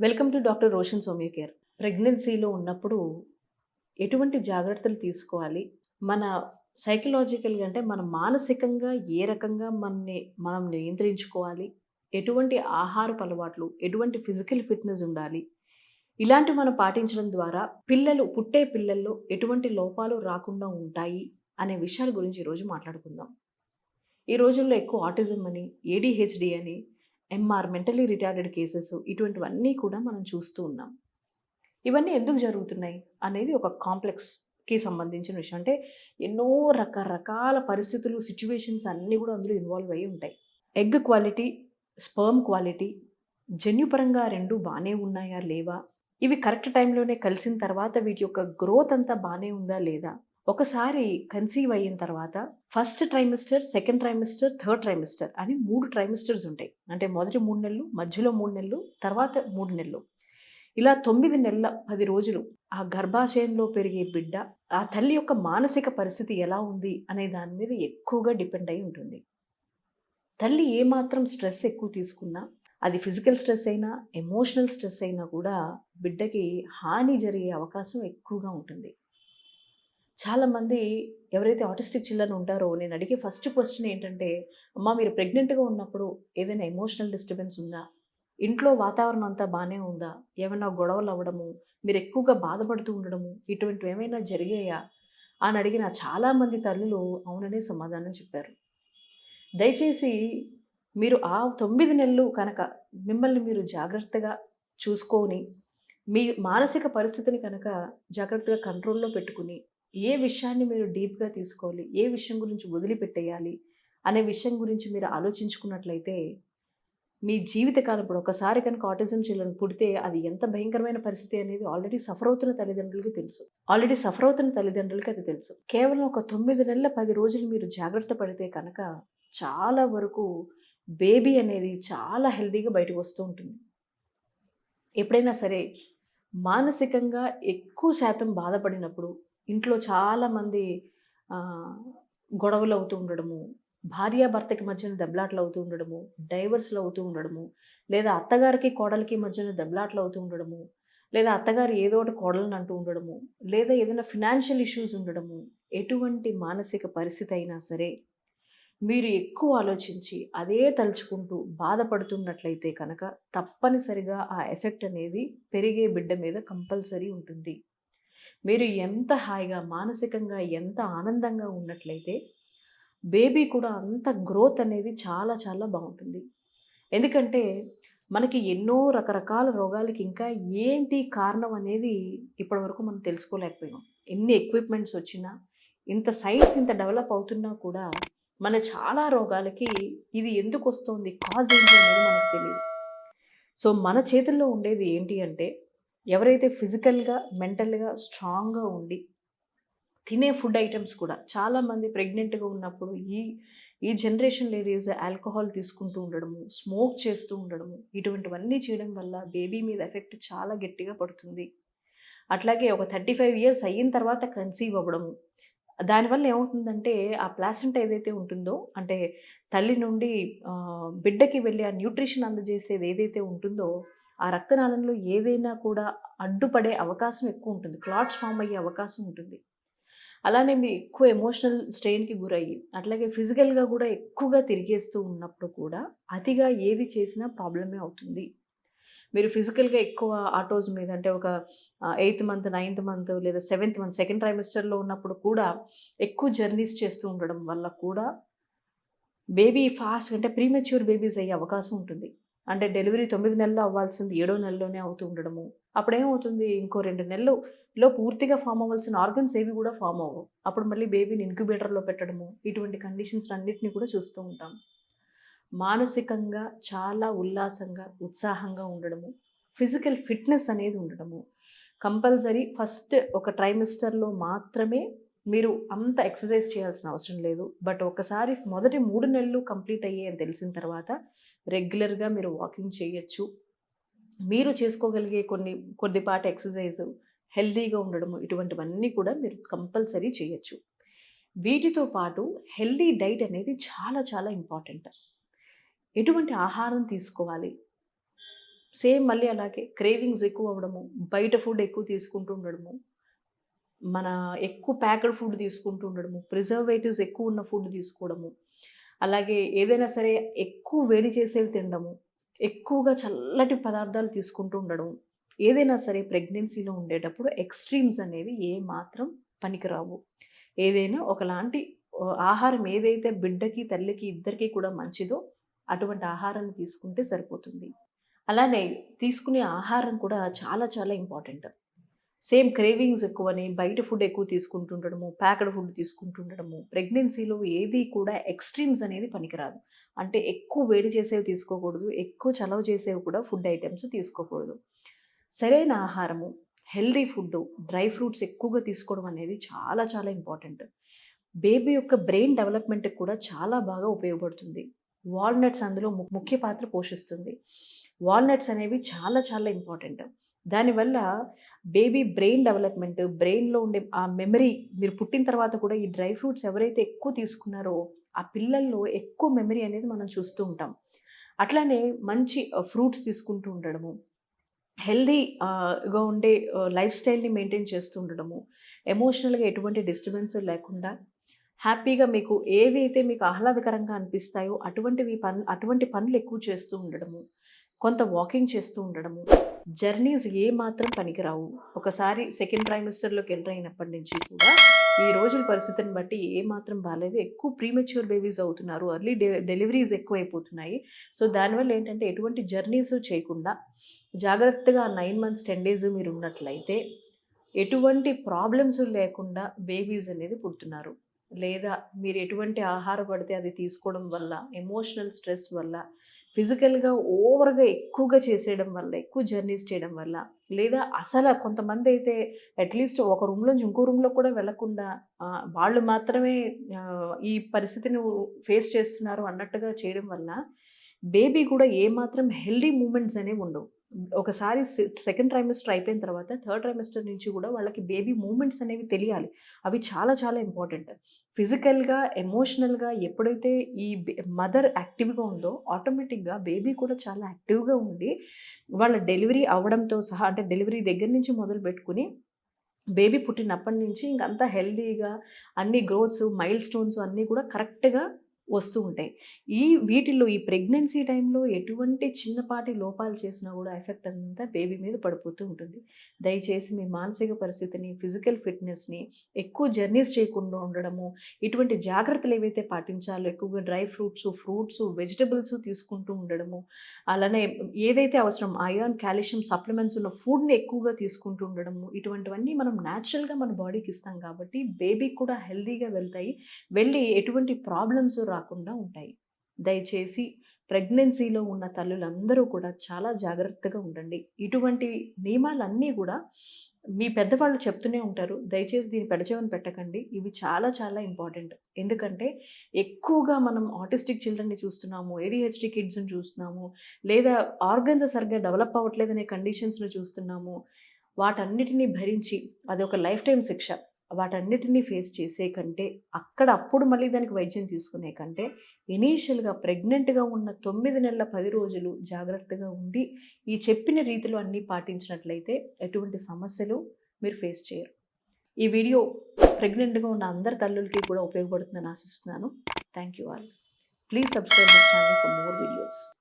Welcome to doctor Roshan Soumya care ప్రెగ్నెన్సీలో ఉన్నప్పుడు ఎటువంటి జాగ్రత్తలు తీసుకోవాలి? మన సైకలాజికల్గా అంటే మన మానసికంగా ఏ రకంగా మనని మనం నియంత్రించుకోవాలి? ఎటువంటి ఆహారపు అలవాట్లు ఎటువంటి ఫిజికల్ ఫిట్నెస్ ఉండాలి? ఇలాంటివి మనం పాటించడం ద్వారా పిల్లలు పుట్టే పిల్లల్లో ఎటువంటి లోపాలు రాకుండా ఉంటాయి అనే విషయాల గురించి ఈరోజు మాట్లాడుకుందాం. ఈ రోజుల్లో ఎక్కువ ఆటిజం అని ఏడిహెచ్డి అని ఎంఆర్ మెంటలీ రిటార్డెడ్ కేసెస్ ఇటువంటివన్నీ కూడా మనం చూస్తూ ఉన్నాం. ఇవన్నీ ఎందుకు జరుగుతున్నాయి అనేది ఒక కాంప్లెక్స్కి సంబంధించిన విషయం. అంటే ఎన్నో రకరకాల పరిస్థితులు సిచ్యువేషన్స్ అన్నీ కూడా అందులో ఇన్వాల్వ్ అయ్యి ఉంటాయి. ఎగ్ క్వాలిటీ స్పర్మ్ క్వాలిటీ జన్యుపరంగా రెండు బాగానే ఉన్నాయా లేవా? ఇవి కరెక్ట్ టైంలోనే కలిసిన తర్వాత వీటి యొక్క గ్రోత్ అంతా బాగానే ఉందా లేదా? ఒకసారి కన్సీవ్ అయిన తర్వాత first trimester second trimester third trimester అని మూడు ట్రైమిస్టర్స్ ఉంటాయి. అంటే మొదటి మూడు నెలలు మధ్యలో మూడు నెలలు తర్వాత మూడు నెలలు. ఇలా తొమ్మిది నెలల పది రోజులు ఆ గర్భాశయంలో పెరిగే బిడ్డ ఆ తల్లి యొక్క మానసిక పరిస్థితి ఎలా ఉంది అనే దాని మీద ఎక్కువగా డిపెండ్ అయి ఉంటుంది. తల్లి ఏమాత్రం స్ట్రెస్ ఎక్కువ తీసుకున్నా అది ఫిజికల్ స్ట్రెస్ అయినా ఎమోషనల్ స్ట్రెస్ అయినా కూడా బిడ్డకి హాని జరిగే అవకాశం ఎక్కువగా ఉంటుంది. చాలామంది ఎవరైతే ఆటిస్టిక్ చిల్డ్రన్ ఉంటారో నేను అడిగే ఫస్ట్ క్వశ్చన్ ఏంటంటే అమ్మ మీరు ప్రెగ్నెంట్గా ఉన్నప్పుడు ఏదైనా ఎమోషనల్ డిస్టర్బెన్స్ ఉందా? ఇంట్లో వాతావరణం అంతా బాగానే ఉందా? ఏమైనా గొడవలు అవ్వడము? మీరు ఎక్కువగా బాధపడుతూ ఉండడము? ఇటువంటివి ఏమైనా జరిగాయా? అని అడిగిన చాలామంది తల్లులు అవుననే సమాధానం చెప్పారు. దయచేసి మీరు ఆ తొమ్మిది నెలలు కనుక మిమ్మల్ని మీరు జాగ్రత్తగా చూసుకొని మీ మానసిక పరిస్థితిని కనుక జాగ్రత్తగా కంట్రోల్లో పెట్టుకుని ఏ విషయాన్ని మీరు డీప్గా తీసుకోవాలి? ఏ విషయం గురించి వదిలిపెట్టేయాలి? అనే విషయం గురించి మీరు ఆలోచించుకున్నట్లయితే మీ జీవితకాలం ఇప్పుడు ఒకసారి కనుక ఆటిజం చిల్డ్రన్ పుడితే అది ఎంత భయంకరమైన పరిస్థితి అనేది ఆల్రెడీ సఫర్ అవుతున్న తల్లిదండ్రులకి తెలుసు. ఆల్రెడీ సఫర్ అవుతున్న తల్లిదండ్రులకి అది తెలుసు. కేవలం ఒక తొమ్మిది నెలల పది రోజులు మీరు జాగ్రత్త పడితే కనుక చాలా వరకు బేబీ అనేది చాలా హెల్దీగా బయటకు వస్తూ ఉంటుంది. ఎప్పుడైనా సరే మానసికంగా ఎక్కువ శాతం బాధపడినప్పుడు ఇంట్లో చాలామంది గొడవలు అవుతూ ఉండడము భార్యాభర్తకి మధ్యన దెబ్బలాట్లు అవుతూ ఉండడము డైవర్స్లు అవుతూ ఉండడము లేదా అత్తగారికి కోడలికి మధ్యన దెబ్బలాట్లు అవుతూ ఉండడము లేదా అత్తగారు ఏదో ఒకటి కోడలను అంటూ ఉండడము లేదా ఏదైనా ఫినాన్షియల్ ఇష్యూస్ ఉండడము ఎటువంటి మానసిక పరిస్థితి అయినా సరే మీరు ఎక్కువ ఆలోచించి అదే తలుచుకుంటూ బాధపడుతున్నట్లయితే కనుక తప్పనిసరిగా ఆ ఎఫెక్ట్ అనేది పెరిగే బిడ్డ మీద కంపల్సరీ ఉంటుంది. మీరు ఎంత హాయిగా మానసికంగా ఎంత ఆనందంగా ఉన్నట్లయితే బేబీ కూడా అంత గ్రోత్ అనేది చాలా చాలా బాగుంటుంది. ఎందుకంటే మనకి ఎన్నో రకరకాల రోగాలకి ఇంకా ఏంటి కారణం అనేది ఇప్పటివరకు మనం తెలుసుకోలేకపోయాం ఎన్ని ఎక్విప్మెంట్స్ వచ్చినా ఇంత సైన్స్ ఇంత డెవలప్ అవుతున్నా కూడా మన చాలా రోగాలకి ఇది ఎందుకు వస్తుంది కాజ్ ఏంటి అనేది మనకు తెలియదు సో మన చేతుల్లో ఉండేది ఏంటి అంటే ఎవరైతే ఫిజికల్గా మెంటల్గా స్ట్రాంగ్గా ఉండి తినే ఫుడ్ ఐటమ్స్ కూడా చాలామంది ప్రెగ్నెంట్గా ఉన్నప్పుడు ఈ ఈ జనరేషన్ లేడీస్ ఆల్కహాల్ తీసుకుంటూ ఉండడము స్మోక్ చేస్తూ ఉండడము ఇటువంటివన్నీ చేయడం వల్ల బేబీ మీద ఎఫెక్ట్ చాలా గట్టిగా పడుతుంది. అట్లాగే ఒక థర్టీ ఫైవ్ ఇయర్స్ అయిన తర్వాత కన్సీవ్ అవ్వడము. దానివల్ల ఏమవుతుందంటే ఆ ప్లాసెంట్ ఏదైతే ఉంటుందో అంటే తల్లి నుండి బిడ్డకి వెళ్ళి ఆ న్యూట్రిషన్ అందజేసేది ఏదైతే ఉంటుందో ఆ రక్తనాళంలో ఏదైనా కూడా అడ్డుపడే అవకాశం ఎక్కువ ఉంటుంది. క్లాట్స్ ఫామ్ అయ్యే అవకాశం ఉంటుంది. అలానే మీరు ఎక్కువ ఎమోషనల్ స్ట్రెయిన్కి గురయ్యి అట్లాగే ఫిజికల్గా కూడా ఎక్కువగా తిరిగేస్తూ ఉన్నప్పుడు కూడా అతిగా ఏది చేసినా ప్రాబ్లమే అవుతుంది. మీరు ఫిజికల్గా ఎక్కువ ఆటోస్ మీద అంటే ఒక ఎయిత్ మంత్ నైన్త్ మంత్ లేదా సెవెంత్ మంత్ సెకండ్ ట్రైమిస్టర్లో ఉన్నప్పుడు కూడా ఎక్కువ జర్నీస్ చేస్తూ ఉండడం వల్ల కూడా బేబీ ఫాస్ట్ అంటే ప్రీమెచ్యూర్ బేబీస్ అయ్యే అవకాశం ఉంటుంది. అంటే డెలివరీ తొమ్మిది నెలలు అవ్వాల్సింది ఏడో నెలలోనే అవుతూ ఉండడము. అప్పుడేమవుతుంది? ఇంకో రెండు నెలల్లో పూర్తిగా ఫామ్ అవ్వాల్సిన ఆర్గన్స్ ఏవి కూడా ఫామ్ అవ్వవు. అప్పుడు మళ్ళీ బేబీని ఇంక్యుబేటర్లో పెట్టడము. ఇటువంటి కండిషన్స్ అన్నిటిని కూడా చూస్తూ ఉంటాం. మానసికంగా చాలా ఉల్లాసంగా ఉత్సాహంగా ఉండడము. ఫిజికల్ ఫిట్నెస్ అనేది ఉండడము. కంపల్సరీ ఫస్ట్ ఒక ట్రైమిస్టర్లో మాత్రమే మీరు అంత ఎక్సర్సైజ్ చేయాల్సిన అవసరం లేదు. బట్ ఒకసారి మొదటి మూడు నెలలు కంప్లీట్ అయ్యాయని తెలిసిన తర్వాత రెగ్యులర్గా మీరు వాకింగ్ చేయొచ్చు. మీరు చేసుకోగలిగే కొన్ని కొద్దిపాటి ఎక్సర్సైజ్ హెల్దీగా ఉండడము ఇటువంటివన్నీ కూడా మీరు కంపల్సరీ చేయొచ్చు. వీటితో పాటు హెల్దీ డైట్ అనేది చాలా చాలా ఇంపార్టెంట్. ఎటువంటి ఆహారం తీసుకోవాలి? సేమ్ మళ్ళీ అలాగే క్రేవింగ్స్ ఎక్కువ అవ్వడము బయట ఫుడ్ ఎక్కువ తీసుకుంటూ ఉండడము మన ఎక్కువ ప్యాక్డ్ ఫుడ్ తీసుకుంటూ ఉండడము ప్రిజర్వేటివ్స్ ఎక్కువ ఉన్న ఫుడ్ తీసుకోవడము అలాగే ఏదైనా సరే ఎక్కువ వేడి చేసేవి తినడము ఎక్కువగా చల్లటి పదార్థాలు తీసుకుంటూ ఉండడం ఏదైనా సరే ప్రెగ్నెన్సీలో ఉండేటప్పుడు ఎక్స్ట్రీమ్స్ అనేవి ఏ మాత్రం పనికిరావు. ఏదైనా ఒకలాంటి ఆహారం ఏదైతే బిడ్డకి తల్లికి ఇద్దరికి కూడా మంచిదో అటువంటి ఆహారాన్ని తీసుకుంటే సరిపోతుంది. అలానే తీసుకునే ఆహారం కూడా చాలా చాలా ఇంపార్టెంట్. సేమ్ క్రేవింగ్స్ ఎక్కువని బయట ఫుడ్ ఎక్కువ తీసుకుంటుండడము ప్యాక్డ్ ఫుడ్ తీసుకుంటుండడము ప్రెగ్నెన్సీలో ఏది కూడా ఎక్స్ట్రీమ్స్ అనేది పనికిరాదు. అంటే ఎక్కువ వేడి చేసేవి తీసుకోకూడదు ఎక్కువ చలవ చేసేవి కూడా ఫుడ్ ఐటమ్స్ తీసుకోకూడదు. సరైన ఆహారము హెల్దీ ఫుడ్ డ్రై ఫ్రూట్స్ ఎక్కువగా తీసుకోవడం అనేది చాలా చాలా ఇంపార్టెంట్. బేబీ యొక్క బ్రెయిన్ డెవలప్మెంట్కి కూడా చాలా బాగా ఉపయోగపడుతుంది. వాల్నట్స్ అందులో ము- ముఖ్య పాత్ర పోషిస్తుంది. వాల్నట్స్ అనేవి చాలా చాలా ఇంపార్టెంట్. దానివల్ల బేబీ బ్రెయిన్ డెవలప్మెంట్ బ్రెయిన్లో ఉండే ఆ మెమరీ మీరు పుట్టిన తర్వాత కూడా ఈ డ్రై ఫ్రూట్స్ ఎవరైతే ఎక్కువ తీసుకున్నారో ఆ పిల్లల్లో ఎక్కువ మెమరీ అనేది మనం చూస్తూ ఉంటాం. అట్లానే మంచి ఫ్రూట్స్ తీసుకుంటూ ఉండడము హెల్దీగా ఉండే లైఫ్ స్టైల్ని మెయింటైన్ చేస్తూ ఉండడము ఎమోషనల్గా ఎటువంటి డిస్టర్బెన్స్ లేకుండా హ్యాపీగా మీకు ఏవైతే మీకు ఆహ్లాదకరంగా అనిపిస్తాయో అటువంటివి పన్ అటువంటి పనులు ఎక్కువ చేస్తూ ఉండడము కొంత వాకింగ్ చేస్తూ ఉండడము. జర్నీస్ ఏ మాత్రం పనికిరావు. ఒకసారి సెకండ్ ట్రైమిస్టర్లోకి ఎంటర్ అయినప్పటి నుంచి కూడా ఈ రోజుల పరిస్థితిని బట్టి ఏ మాత్రం బాగాలేదు ఎక్కువ ప్రీమెచ్యూర్ బేబీస్ అవుతున్నారు. అర్లీ డెలివరీస్ ఎక్కువైపోతున్నాయి. సో దానివల్ల ఏంటంటే ఎటువంటి జర్నీస్ చేయకుండా జాగ్రత్తగా నైన్ మంత్స్ టెన్ డేస్ మీరు ఉన్నట్లయితే ఎటువంటి ప్రాబ్లమ్స్ లేకుండా బేబీస్ అనేది పుడుతున్నారు. లేదా మీరు ఎటువంటి ఆహార పడితే అది తీసుకోవడం వల్ల ఎమోషనల్ స్ట్రెస్ వల్ల ఫిజికల్గా ఓవర్గా ఎక్కువగా చేసేయడం వల్ల ఎక్కువ జర్నీస్ చేయడం వల్ల లేదా అసలు కొంతమంది అయితే అట్లీస్ట్ ఒక రూమ్లోంచి ఇంకో రూమ్లో కూడా వెళ్ళకుండా వాళ్ళు మాత్రమే ఈ పరిస్థితిని ఫేస్ చేస్తున్నారు అన్నట్టుగా చేయడం వల్ల బేబీ కూడా ఏమాత్రం హెల్దీ మూమెంట్స్ అనేవి ఉండవు. ఒకసారి సెకండ్ ట్రైమిస్టర్ అయిపోయిన తర్వాత థర్డ్ ట్రైమిస్టర్ నుంచి కూడా వాళ్ళకి బేబీ మూమెంట్స్ అనేవి తెలియాలి. అవి చాలా చాలా ఇంపార్టెంట్. ఫిజికల్గా ఎమోషనల్గా ఎప్పుడైతే ఈ మదర్ యాక్టివ్గా ఉందో ఆటోమేటిక్గా బేబీ కూడా చాలా యాక్టివ్గా ఉండి వాళ్ళ డెలివరీ అవ్వడంతో సహా అంటే డెలివరీ దగ్గర నుంచి మొదలు పెట్టుకుని బేబీ పుట్టినప్పటి నుంచి ఇంకంతా హెల్దీగా అన్ని గ్రోత్స్ మైల్ స్టోన్స్ అన్నీ కూడా కరెక్ట్గా వస్తూ ఉంటాయి. ఈ వీటిల్లో ఈ ప్రెగ్నెన్సీ టైంలో ఎటువంటి చిన్నపాటి లోపాలు చేసినా కూడా ఎఫెక్ట్ అంతా బేబీ మీద పడిపోతూ ఉంటుంది. దయచేసి మీ మానసిక పరిస్థితిని ఫిజికల్ ఫిట్నెస్ని ఎక్కువ జర్నీస్ చేయకుండా ఉండడము ఇటువంటి జాగ్రత్తలు ఏవైతే పాటించాలో ఎక్కువగా డ్రై ఫ్రూట్స్ ఫ్రూట్స్ వెజిటబుల్స్ తీసుకుంటూ ఉండడము అలానే ఏదైతే అవసరం ఐరన్ కాల్షియం సప్లిమెంట్స్ ఉన్న ఫుడ్ని ఎక్కువగా తీసుకుంటూ ఉండడము ఇటువంటివన్నీ మనం న్యాచురల్గా మన బాడీకి ఇస్తాం కాబట్టి బేబీకి కూడా హెల్తీగా వెళ్తాయి. వెళ్ళి ఎటువంటి ప్రాబ్లమ్స్ రాకుండా ఉంటాయి. దయచేసి ప్రెగ్నెన్సీలో ఉన్న తల్లులందరూ కూడా చాలా జాగ్రత్తగా ఉండండి. ఇటువంటి నియమాలన్నీ కూడా మీ పెద్దవాళ్ళు చెప్తూనే ఉంటారు. దయచేసి దీన్ని పెడచేవని పెట్టకండి. ఇవి చాలా చాలా ఇంపార్టెంట్. ఎందుకంటే ఎక్కువగా మనం ఆటిస్టిక్ చిల్డ్రన్ని చూస్తున్నాము ఏడిహెచ్డి కిడ్స్ని చూస్తున్నాము లేదా ఆర్గన్స్ సరిగ్గా డెవలప్ అవ్వట్లేదనే కండిషన్స్ను చూస్తున్నాము వాటన్నిటినీ భరించి అది ఒక లైఫ్ టైం శిక్ష. వాటన్నిటినీ ఫేస్ చేసే కంటే అక్కడ అప్పుడు మళ్ళీ దానికి వైద్యం తీసుకునే కంటే ఇనీషియల్గా ప్రెగ్నెంట్గా ఉన్న తొమ్మిది నెలల పది రోజులు జాగ్రత్తగా ఉండి ఈ చెప్పిన రీతిలో అన్నీ పాటించినట్లయితే ఎటువంటి సమస్యలు మీరు ఫేస్ చేయరు. ఈ వీడియో ప్రెగ్నెంట్గా ఉన్న అందరి తల్లులకి కూడా ఉపయోగపడుతుందని ఆశిస్తున్నాను. Thank you all please subscribe my channel for more videos